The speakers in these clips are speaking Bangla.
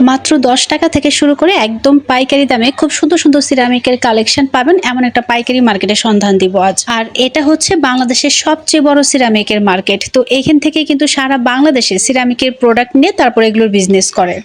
মাত্র দশ টাকা থেকে শুরু করে একদম পাইকারি দামে খুব সুন্দর সুন্দর সিরামিকের কালেকশন পাবেন। এমন একটা পাইকারি মার্কেটে সন্ধান দিব আজ। আর এটা হচ্ছে বাংলাদেশের সবচেয়ে বড় সিরামিকের মার্কেট তো এখান থেকে কিন্তু সারা বাংলাদেশে সিরামিকের প্রোডাক্ট নিয়ে তারপর এগুলোর বিজনেস করে।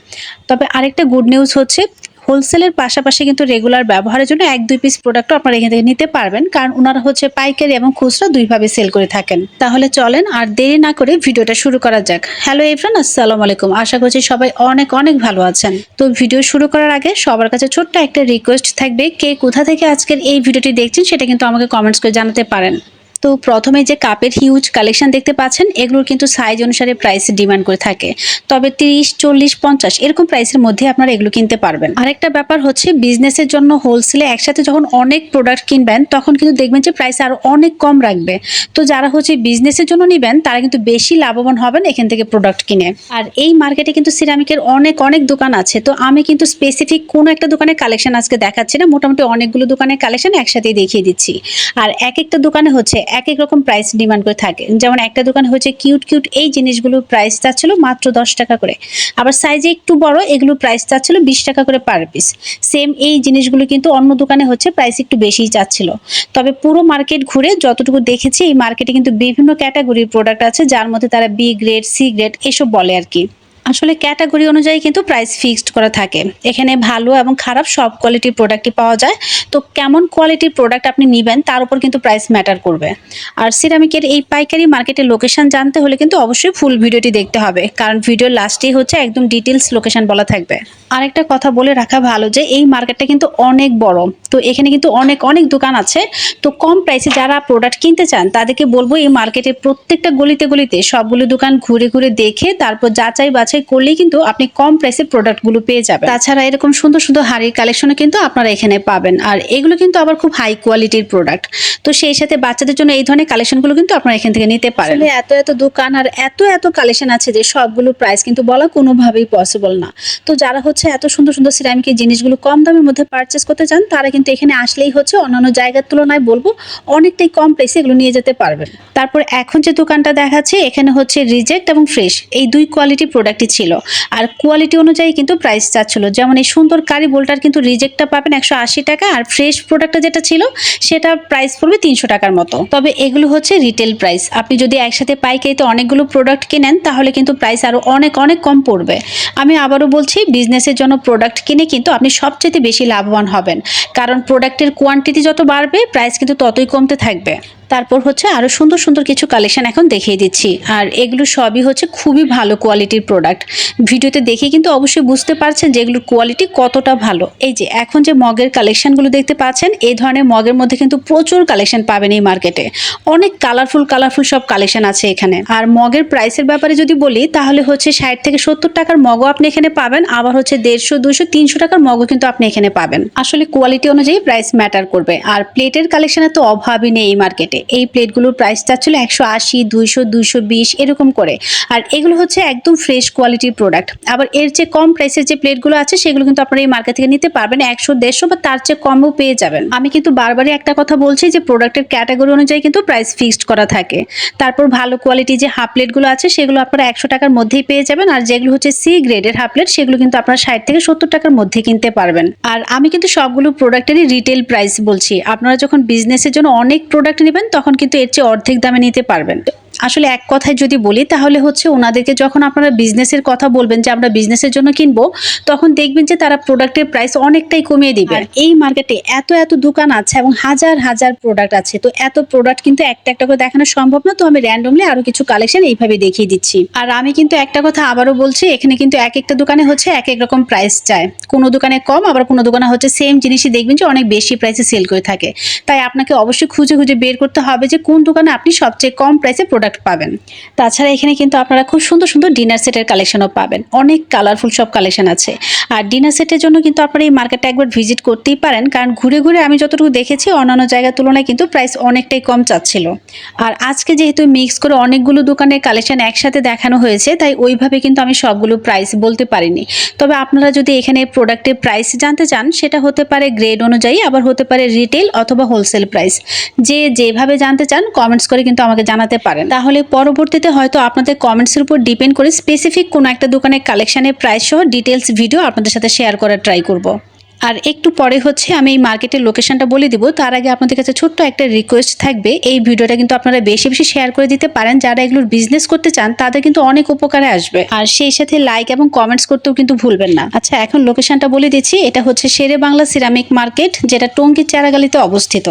তবে আরেকটা গুড নিউজ হচ্ছে হোলসেলের পাশাপাশি কিন্তু রেগুলার ব্যবহারের জন্য এক দুই পিস প্রোডাক্টও আপনারা এখান থেকে নিতে পারবেন। কারণ ওনারা হচ্ছে পাইকারি এবং খুচরা দুইভাবে সেল করে থাকেন। তাহলে চলেন আর দেরি না করে ভিডিওটা শুরু করা যাক। হ্যালো এভরান আসসালামু আলাইকুম। আশা করছি সবাই অনেক অনেক ভালো আছেন। তো ভিডিও শুরু করার আগে সবার কাছে ছোট্ট একটা রিকোয়েস্ট থাকবে, কে কোথা থেকে আজকের এই ভিডিওটি দেখছেন সেটা কিন্তু আমাকে কমেন্টস করে জানাতে পারেন। তো প্রথমে যে কাপের হিউজ কালেকশন দেখতে পাচ্ছেন, এগুলোর কিন্তু সাইজ অনুসারে প্রাইস ডিমান্ড করে থাকে। তবে তিরিশ, চল্লিশ, পঞ্চাশ, এরকম প্রাইসের মধ্যে আপনারা এগুলো কিনতে পারবেন। আরেকটা ব্যাপার হচ্ছে বিজনেসের জন্য হোলসেলে একসাথে যখন অনেক প্রোডাক্ট কিনবেন, তখন কিন্তু দেখবেন যে প্রাইস আরও অনেক কম রাখবে। তো যারা হচ্ছে বিজনেসের জন্য নেবেন, তারা কিন্তু বেশি লাভবান হবেন এখান থেকে প্রোডাক্ট কিনে। আর এই মার্কেটে কিন্তু সিরামিকের অনেক অনেক দোকান আছে। তো আমি কিন্তু স্পেসিফিক কোনো একটা দোকানের কালেকশন আজকে দেখাচ্ছি না। মোটামুটি অনেকগুলো দোকানের কালেকশন একসাথেই দেখিয়ে দিচ্ছি। আর এক একটা দোকানে হচ্ছে এক এক রকম প্রাইস ডিমান্ড করে থাকে। যেমন একটা দোকান হচ্ছে কিউট কিউট এই জিনিসগুলোর প্রাইস চাচ্ছিল মাত্র দশ টাকা করে। আবার সাইজে একটু বড়, এগুলোর প্রাইস চাচ্ছিল বিশ টাকা করে পার পিস সেম এই জিনিসগুলো কিন্তু অন্য দোকানে হচ্ছে প্রাইস একটু বেশিই চাচ্ছিল তবে পুরো মার্কেট ঘুরে যতটুকু দেখেছি, এই মার্কেটে কিন্তু বিভিন্ন ক্যাটাগরির প্রোডাক্ট আছে, যার মধ্যে তারা বি গ্রেড সি গ্রেড এসব বলে আর কি। আসলে ক্যাটাগরি অনুযায়ী কিন্তু প্রাইস ফিক্সড করা থাকে। এখানে ভালো এবং খারাপ সব কোয়ালিটির প্রোডাক্টই পাওয়া যায়। তো কেমন কোয়ালিটির প্রোডাক্ট আপনি নেবেন, তার উপর কিন্তু প্রাইস ম্যাটার করবে। আর সিরামিকের এই পাইকারি মার্কেটের লোকেশান জানতে হলে কিন্তু অবশ্যই ফুল ভিডিওটি দেখতে হবে। কারণ ভিডিওর লাস্টেই হচ্ছে একদম ডিটেলস লোকেশান বলা থাকবে। আরেকটা কথা বলে রাখা ভালো যে, এই মার্কেটটা কিন্তু অনেক বড়। তো এখানে কিন্তু অনেক অনেক দোকান আছে। তো কম প্রাইসে যারা প্রোডাক্ট কিনতে চান, তাদেরকে বলব এই মার্কেটের প্রত্যেকটা গলিতে গলিতে সবগুলো দোকান ঘুরে ঘুরে দেখে, তারপর যাচাই বাছাই করলেই কিন্তু আপনি কম প্রাইসে প্রোডাক্টগুলো পেয়ে যাবেন। তাছাড়া এরকম সুন্দর সুন্দর হাড়ির কালেকশনও কিন্তু আপনারা এখানে পাবেন। আর এগুলো কিন্তু আবার খুব হাই কোয়ালিটির প্রোডাক্ট তো সেই সাথে বাচ্চাদের জন্য এই ধরনের কালেকশনগুলো কিন্তু আপনারা এখান থেকে নিতে পারেন। এত এত দোকান আর এত এত কালেকশন আছে যে সবগুলো প্রাইস কিন্তু বলা কোনোভাবেই পসিবল না। তো যারা হচ্ছে এত সুন্দর সুন্দর সিরামিকের জিনিসগুলো কম দামের মধ্যে পারচেস করতে চান, তারা কিন্তু এখানে আসলেই হচ্ছে অন্যান্য জায়গার তুলনায় বলব অনেকটাই কম প্রাইসে এগুলো নিয়ে যেতে পারবেন। তারপর এখন যে দোকানটা দেখাচ্ছে, এখানে হচ্ছে রিজেক্ট এবং ফ্রেশ। এই দুই কোয়ালিটি প্রোডাক্টই ছিল। আর কোয়ালিটি অনুযায়ী কিন্তু প্রাইস চাচ্ছিল। যেমন এই সুন্দর কারি বোলটার কিন্তু রিজেক্টটা পাবেন একশো আশি টাকা, আর ফ্রেশ প্রোডাক্টটা যেটা ছিল, সেটা প্রাইস পড়বে তিনশো টাকার মতো। তবে এগুলো হচ্ছে রিটেল প্রাইস আপনি যদি একসাথে পাইকারিতে অনেকগুলো প্রোডাক্ট কেনেন, তাহলে কিন্তু প্রাইস আরও অনেক অনেক কম পড়বে। আমি আবারও বলছি বিজনেসের জন্য প্রোডাক্ট কিনে কিন্তু আপনি সবচেয়ে বেশি লাভবান হবেন। কারণ প্রোডাক্টের কোয়ান্টিটি যত বাড়বে প্রাইস কিন্তু ততই কমতে থাকবে। তারপর হচ্ছে আরও সুন্দর সুন্দর কিছু কালেকশন এখন দেখিয়ে দিচ্ছি। আর এগুলো সবই হচ্ছে খুবই ভালো কোয়ালিটির প্রোডাক্ট ভিডিওতে দেখে কিন্তু অবশ্যই বুঝতে পারছেন যে এগুলোর কোয়ালিটি কতটা ভালো। এই যে, এখন যে মগের কালেকশনগুলো দেখতে পাচ্ছেন, এই ধরনের মগের মধ্যে কিন্তু প্রচুর কালেকশন পাবেন এই মার্কেটে অনেক কালারফুল কালারফুল সব কালেকশন আছে এখানে। আর মগের প্রাইসের ব্যাপারে যদি বলি, তাহলে হচ্ছে ষাট থেকে সত্তর টাকার মগও আপনি এখানে পাবেন, আবার হচ্ছে দেড়শো দুশো তিনশো টাকার মগও কিন্তু আপনি এখানে পাবেন। আসলে কোয়ালিটি অনুযায়ী প্রাইস ম্যাটার করবে। আর প্লেটের কালেকশনের তো অভাবই নেই এই মার্কেটে এই প্লেটগুলোর প্রাইস চাচ্ছিল একশো আশি, দুইশো দুইশো বিশ, এরকম করে। আর এগুলো হচ্ছে একদম ফ্রেশ কোয়ালিটির প্রোডাক্ট। আবার এর চেয়ে কম প্রাইসের যে প্লেটগুলো আছে, সেগুলো কিন্তু আপনারা এই মার্কেট থেকে নিতে পারবেন একশো, দেড়শো বা তার চেয়ে কমও পেয়ে যাবেন। আমি কিন্তু বারবারই একটা কথা বলছি যে প্রোডাক্টের ক্যাটাগরি অনুযায়ী কিন্তু প্রাইস ফিক্সড করা থাকে। তারপর ভালো কোয়ালিটি যে হাফ প্লেটগুলো আছে, সেগুলো আপনারা একশো টাকার মধ্যেই পেয়ে যাবেন। আর যেগুলো হচ্ছে সি গ্রেডের হাফ প্লেট, সেগুলো কিন্তু আপনারা ষাট থেকে সত্তর টাকার মধ্যে কিনতে পারবেন। আর আমি কিন্তু সবগুলো প্রোডাক্টেরই রিটেল প্রাইস বলছি। আপনারা যখন বিজনেসের জন্য অনেক প্রোডাক্ট নেবেন তখন কিন্তু এর চেয়ে অর্ধেক দামে নিতে পারবেন। আসলে এক কথায় যদি বলি, তাহলে হচ্ছে ওনাদেরকে যখন আপনারা বিজনেসের কথা বলবেন যে আমরা বিজনেসের জন্য কিনবো, তখন দেখবেন যে তারা প্রোডাক্টের প্রাইস অনেকটাই কমিয়ে দিবে। এই মার্কেটে এত এত দোকান আছে এবং হাজার হাজার প্রোডাক্ট আছে, তো এত প্রোডাক্ট কিন্তু একটা একটা করে দেখানো সম্ভব না, তো আমি র্যান্ডমলি আরও কিছু কালেকশন এইভাবে দেখিয়ে দিচ্ছি। আর আমি কিন্তু একটা কথা আবারও বলছি, এখানে কিন্তু এক একটা দোকানে হচ্ছে এক এক রকম প্রাইস চায়। কোনো দোকানে কম, আবার কোনো দোকানে হচ্ছে সেম জিনিসই দেখবেন যে অনেক বেশি প্রাইসে সেল করে থাকে। তাই আপনাকে অবশ্যই খুঁজে খুঁজে বের করতে হবে যে কোন দোকানে আপনি সবচেয়ে কম প্রাইসে প্রোডাক্ট পাবেন। তাছাড়া এখানে কিন্তু আপনারা খুব সুন্দর সুন্দর ডিনার সেটের কালেকশনও পাবেন। অনেক কালারফুল সব কালেকশন আছে। আর ডিনার সেটের জন্য কিন্তু আপনারা এই মার্কেটটা একবার ভিজিট করতেই পারেন। কারণ ঘুরে ঘুরে আমি যতটুকু দেখেছি, অন্যান্য জায়গার তুলনায় কিন্তু প্রাইস অনেকটাই কম চাচ্ছিল। আর আজকে যেহেতু মিক্স করে অনেকগুলো দোকানের কালেকশন একসাথে দেখানো হয়েছে, তাই ওইভাবে কিন্তু আমি সবগুলো প্রাইস বলতে পারিনি। তবে আপনারা যদি এখানে প্রোডাক্টের প্রাইস জানতে চান, সেটা হতে পারে গ্রেড অনুযায়ী, আবার হতে পারে রিটেল অথবা হোলসেল প্রাইস যে যেভাবে জানতে চান কমেন্টস করে কিন্তু আমাকে জানাতে পারেন। তাহলে পরবর্তীতে হয়তো আপনাদের কমেন্টসের উপর ডিপেন্ড করে স্পেসিফিক কোনো একটা দোকানের কালেকশনের প্রাইস সহ ডিটেলস ভিডিও আপনাদের সাথে শেয়ার করার ট্রাই করব। আর একটু পরে হচ্ছে আমি এই মার্কেটের লোকেশনটা বলে দিব। তার আগে আপনাদের কাছে ছোট্ট একটা রিকোয়েস্ট থাকবে। এই ভিডিওটা কিন্তু আপনারা বেশি বেশি শেয়ার করে দিতে পারেন। যারা এগুলোর বিজনেস করতে চান, তাদের কিন্তু অনেক উপকারে আসবে। আর সেই সাথে লাইক এবং কমেন্টস করতেও কিন্তু ভুলবেন না। আচ্ছা এখন লোকেশনটা বলে দিচ্ছি। এটা হচ্ছে শেরে বাংলা সিরামিক মার্কেট যেটা টঙ্গী চারাগালিতে অবস্থিত।